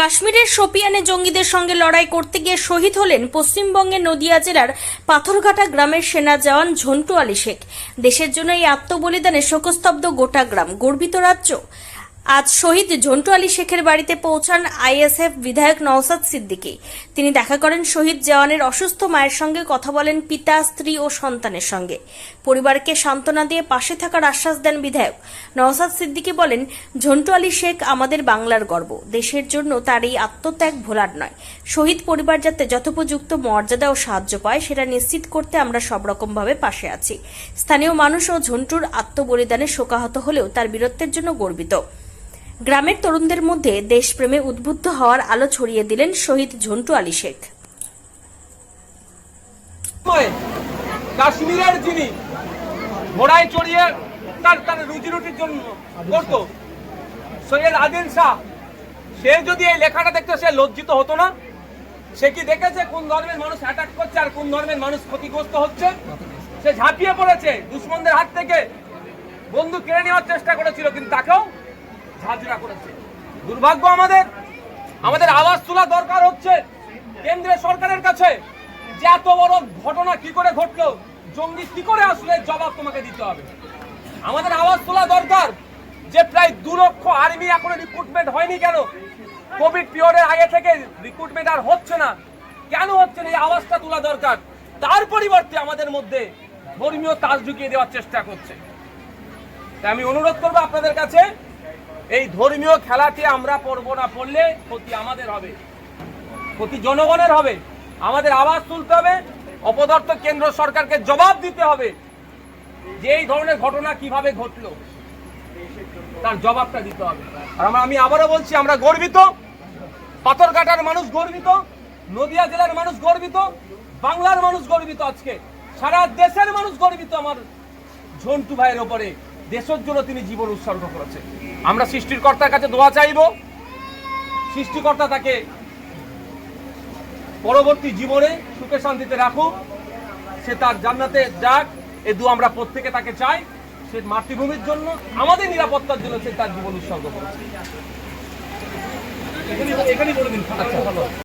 কাশ্মীরের শোপিয়ানে জঙ্গিদের সঙ্গে লড়াই করতে গিয়ে শহীদ হলেন পশ্চিমবঙ্গের নদিয়া জেলার পাথরঘাটা গ্রামের সেনা জওয়ান ঝন্টু আলী শেখ। দেশের জন্য এই আত্মবলিদানে শোকস্তব্ধ গোটা গ্রাম, গর্বিত রাজ্য। আজ শহীদ ঝন্টু আলী শেখের বাড়িতে পৌঁছান আইএসএফ বিধায়ক নওসাদ সিদ্দিকী। তিনি দেখা করেন শহীদ জওয়ানের অসুস্থ মায়ের সঙ্গে কথা বলেন পিতা, স্ত্রী ও সন্তানের সঙ্গে। পরিবারকে সান্ত্বনা দিয়ে পাশে থাকার আশ্বাস দেন বিধায়ক। নওসাদ সিদ্দিকী বলেন ঝন্টু আলী শেখ আমাদের বাংলার গর্ব। দেশের জন্য তার এই আত্মত্যাগ ভোলার নয়। শহীদ পরিবার যাতে যথোপযুক্ত মর্যাদা ও সাহায্য পায়, সেটা নিশ্চিত করতে আমরা সব রকমভাবে পাশে আছি। স্থানীয় মানুষ ও ঝন্টুর আত্মবলিদানে শোকাহত হলেও তার বীরত্বের জন্য গর্বিত। গ্রামের তরুণদের মধ্যে দেশপ্রেমে উদ্বুদ্ধ হওয়ার আলো ছড়িয়ে দিলেন শহীদ ঝন্টু আলী শেখ। কাশ্মীরের যিনি ঘোড়ায় চড়িয়ে তার তার রুজি রুটির জন্য করতো, সৈয়দ আদিল শাহ, সে যদি এই লেখাটা দেখতো সে লজ্জিত হতো না। সে কি দেখেছে কোন ধর্মের মানুষ অ্যাটাক করছে আর কোন ধর্মের মানুষ ক্ষতিগ্রস্ত হচ্ছে? সে ঝাঁপিয়ে পড়েছে, দুশ্মনদের হাত থেকে বন্ধু কেড়ে নেওয়ার চেষ্টা করেছিল, কিন্তু তাকেও দুর্ভাগ্য আমাদের। আমাদের আওয়াজ তোলা দরকার হচ্ছে কেন্দ্রের সরকারের কাছে যে এত বড় ঘটনা কি করে ঘটলো, জঙ্গি কি করে আসলে জবাব তোমাকে দিতে হবে? আমাদের আওয়াজ তোলা দরকার যে প্রায় দু লক্ষ আর্মি এখনও রিক্রুটমেন্ট হয়নি কেন? কোভিড পিরিয়ডের আগে থেকে রিক্রুটমেন্ট আর হচ্ছে না। কেন হচ্ছে না? এই আওয়াজটা তোলা দরকার। তার পরিবর্তে আমাদের মধ্যে ধর্মীয় তাজ ঢুকিয়ে দেওয়ার চেষ্টা করছে। তাই আমি অনুরোধ করব আপনাদের কাছে এই ধর্মীয় খেলাতে আমরা পড়ব না, পড়লে ক্ষতি আমাদের হবে। ক্ষতি জনগণের হবে। আমাদের আওয়াজ তুলতে হবে, অপদার্থ কেন্দ্র সরকারকে জবাব দিতে হবে যে এই ধরনের ঘটনা কীভাবে ঘটলো। তার জবাবটা দিতে হবে। আর আমরা আমি আবারও বলছি, আমরা গর্বিত। পাথরঘাটার মানুষ গর্বিত, নদিয়া জেলার মানুষ গর্বিত, বাংলার মানুষ গর্বিত আজকে। সারা দেশের মানুষ গর্বিত আমার ঝন্টু ভাইয়ের ওপরে। দেশের জন্য তিনি জীবন উৎসর্গ করেছেন আমরা সৃষ্টিকর্তার কাছে দোয়া চাইব। সৃষ্টিকর্তা তাকে পরবর্তী জীবনে সুখে শান্তিতে রাখুক। সে তার জান্নাতে যাক। এ দু আমরা প্রত্যেকে তাকে চাই। সে মাতৃভূমির জন্য, আমাদের নিরাপত্তার জন্য সে তার জীবন উৎসর্গ করেছে। এখানেই এখানেই বলে দিন। আচ্ছা ভালো।